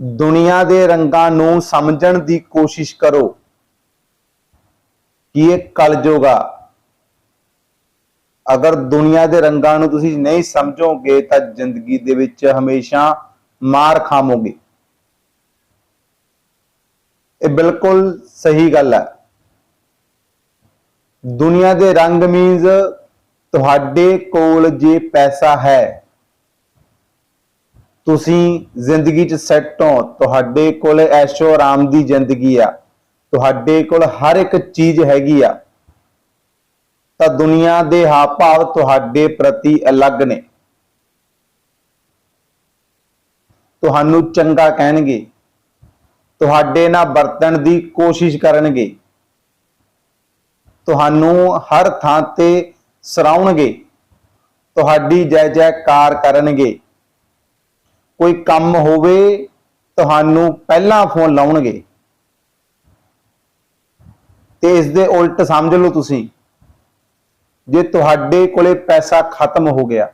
ਦੁਨੀਆ ਦੇ ਰੰਗਾਂ ਨੂੰ ਸਮਝਣ ਦੀ ਕੋਸ਼ਿਸ਼ ਕਰੋ। ਕਿ ਇਹ ਕਲਯੁਗ ਆ? ਅਗਰ ਦੁਨੀਆ ਦੇ ਰੰਗਾਂ ਨੂੰ ਤੁਸੀਂ ਨਹੀਂ ਸਮਝੋਗੇ, ਤਾਂ ਜ਼ਿੰਦਗੀ ਦੇ ਵਿੱਚ ਹਮੇਸ਼ਾ ਮਾਰ ਖਾਮੋਗੇ ਇਹ ਬਿਲਕੁਲ ਸਹੀ ਗੱਲ ਹੈ ਦੁਨੀਆ ਦੇ ਰੰਗ ਮੀਨਜ਼ ਤੁਹਾਡੇ ਕੋਲ ਜੇ ਪੈਸਾ ਹੈ ਤੁਸੀਂ ਜ਼ਿੰਦਗੀ 'ਚ ਸੈੱਟ ਹੋ, ਤੁਹਾਡੇ ਕੋਲ ਐਸ਼ੋ ਆਰਾਮ ਦੀ ਜ਼ਿੰਦਗੀ ਆ। ਤੁਹਾਡੇ ਕੋਲ ਹਰ ਇੱਕ ਚੀਜ਼ ਹੈਗੀ ਆ। ਤਾਂ ਦੁਨੀਆ ਦੇ ਹਾਵ ਭਾਵ ਤੁਹਾਡੇ ਪ੍ਰਤੀ ਅਲੱਗ ਨੇ। ਤੁਹਾਨੂੰ ਚੰਗਾ ਕਹਿਣਗੇ। ਤੁਹਾਡੇ ਨਾਲ ਵਰਤਣ ਦੀ ਕੋਸ਼ਿਸ਼ ਕਰਨਗੇ। ਤੁਹਾਨੂੰ ਹਰ ਥਾਂ ਤੇ ਸਰਾਉਣਗੇ। ਤੁਹਾਡੀ ਜੈ ਜੈਕਾਰ ਕਰਨਗੇ। ਕੋਈ ਕੰਮ ਹੋਵੇ, ਤੁਹਾਨੂੰ ਪਹਿਲਾਂ ਫੋਨ ਲਾਉਣਗੇ। ਤੇ ਇਸ ਦੇ ਉਲਟ ਸਮਝ ਲਓ ਤੁਸੀਂ, ਜੇ ਤੁਹਾਡੇ ਕੋਲੇ ਪੈਸਾ ਖਤਮ ਹੋ ਗਿਆ,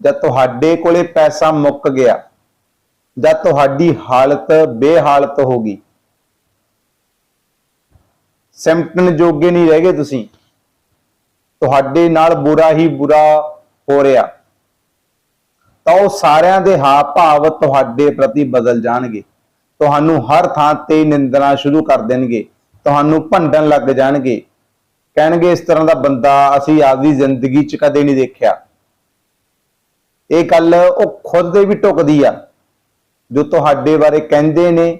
ਜਾਂ ਤੁਹਾਡੇ ਕੋਲੇ ਪੈਸਾ ਮੁੱਕ ਗਿਆ, ਜਾਂ ਤੁਹਾਡੀ ਹਾਲਤ ਬੇਹਾਲਤ ਹੋ ਗਈ ਸਿਮਟਣ ਜੋਗੇ ਨਹੀਂ ਰਹਿ ਗਏ ਤੁਸੀਂ, ਤੁਹਾਡੇ ਨਾਲ ਬੁਰਾ ਹੀ ਬੁਰਾ ਹੋ ਰਿਹਾ। ਤਾਂ ਉਹ ਸਾਰਿਆਂ ਦੇ ਹਾਵ ਭਾਵ ਤੁਹਾਡੇ ਪ੍ਰਤੀ ਬਦਲ ਜਾਣਗੇ। ਤੁਹਾਨੂੰ ਹਰ ਥਾਂ ਤੇ ਨਿੰਦਣਾ ਸ਼ੁਰੂ ਕਰ ਦੇਣਗੇ। ਤੁਹਾਨੂੰ ਭੰਡਣ ਲੱਗ ਜਾਣਗੇ। ਕਹਿਣਗੇ, ਇਸ ਤਰ੍ਹਾਂ ਦਾ ਬੰਦਾ ਅਸੀਂ ਆਪਦੀ ਜ਼ਿੰਦਗੀ 'ਚ ਕਦੇ ਨਹੀਂ ਦੇਖਿਆ। ਇਹ ਗੱਲ ਉਹ ਖੁਦ ਦੇ ਵੀ ਟੁਕਦੀ ਆ। ਜੋ ਤੁਹਾਡੇ ਬਾਰੇ ਕਹਿੰਦੇ ਨੇ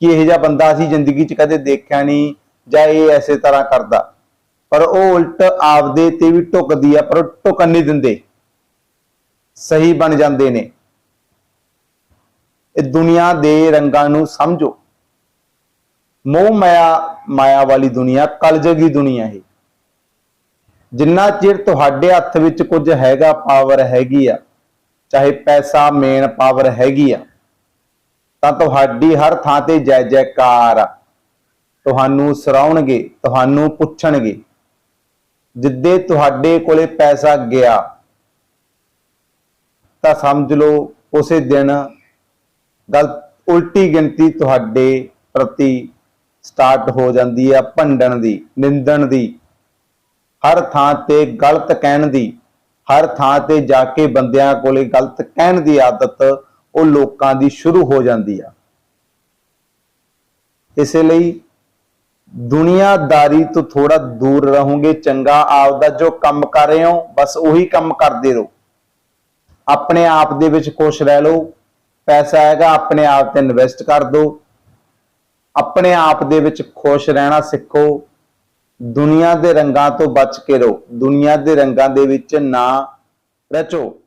ਕਿ ਇਹ ਜਿਹਾ ਬੰਦਾ ਅਸੀਂ ਜ਼ਿੰਦਗੀ 'ਚ ਕਦੇ ਦੇਖਿਆ ਨਹੀਂ ਜਾਂ ਇਹ ਐਸੇ ਤਰ੍ਹਾਂ ਕਰਦਾ। ਪਰ ਉਹ ਉਲਟ ਆਪਦੇ ਤੇ ਵੀ ਟੁਕਦੀ ਆ, ਪਰ ਉਹ ਟੁਕਣ ਨਹੀਂ ਦਿੰਦੇ। ਸਹੀ ਬਣ ਜਾਂਦੇ ਨੇ। ਇਹ ਦੁਨੀਆ ਦੇ ਰੰਗਾਂ ਨੂੰ ਸਮਝੋ। ਮੋਹ ਮਾਇਆ ਮਾਇਆ ਵਾਲੀ ਦੁਨੀਆ ਕਲਯੁਗੀ ਦੁਨੀਆ ਹੈ। ਜਿੰਨਾ ਚਿਰ ਤੁਹਾਡੇ ਹੱਥ ਵਿੱਚ ਕੁਝ ਹੈਗਾ ਪਾਵਰ ਹੈਗੀ ਆ, ਚਾਹੇ ਪੈਸਾ ਮੇਨ ਪਾਵਰ ਹੈਗੀ ਆ, ਤਾਂ ਤੁਹਾਡੀ ਹਰ ਥਾਂ ਤੇ ਜੈ ਜੈਕਾਰ ਆ। ਤੁਹਾਨੂੰ ਸਰਾਉਣਗੇ, ਤੁਹਾਨੂੰ ਪੁੱਛਣਗੇ। ਜਿੱਦੇ ਤੁਹਾਡੇ ਕੋਲੇ ਪੈਸਾ ਗਿਆ ਤਾਂ ਸਮਝ ਲਓ ਉਸੇ ਦਿਨ ਗਲਤ ਉਲਟੀ ਗਿਣਤੀ ਤੁਹਾਡੇ ਪ੍ਰਤੀ ਸਟਾਰਟ ਹੋ ਜਾਂਦੀ ਆ ਭੰਡਣ ਦੀ, ਨਿੰਦਣ ਦੀ, ਹਰ ਥਾਂ ਤੇ ਗਲਤ ਕਹਿਣ ਦੀ, ਹਰ ਥਾਂ ਤੇ ਜਾ ਕੇ ਬੰਦਿਆਂ ਕੋਲੇ ਗਲਤ ਕਹਿਣ ਦੀ ਆਦਤ ਉਹ ਲੋਕਾਂ ਦੀ ਸ਼ੁਰੂ ਹੋ ਜਾਂਦੀ ਆ। ਇਸੇ ਲਈ ਦੁਨੀਆਦਾਰੀ ਤੋਂ ਥੋੜਾ ਦੂਰ ਰਹੋਗੇ, ਚੰਗਾ ਆਪਦਾ ਜੋ ਕੰਮ ਕਰ ਰਹੇ ਹੋ, ਬਸ ਉਹੀ ਕੰਮ ਕਰਦੇ ਰਹੋ। ਆਪਣੇ ਆਪ ਦੇ ਵਿੱਚ ਖੁਸ਼ ਰਹਿ ਲਓ। ਪੈਸਾ ਹੈਗਾ, ਆਪਣੇ ਆਪ ਤੇ ਇਨਵੈਸਟ ਕਰ ਦਿਓ। ਆਪਣੇ ਆਪ ਦੇ ਵਿੱਚ ਖੁਸ਼ ਰਹਿਣਾ ਸਿੱਖੋ। ਦੁਨੀਆ ਦੇ ਰੰਗਾਂ ਤੋਂ ਬਚ ਕੇ ਰਹੋ। ਦੁਨੀਆ ਦੇ ਰੰਗਾਂ ਦੇ ਵਿੱਚ ਨਾ ਰਚੋ।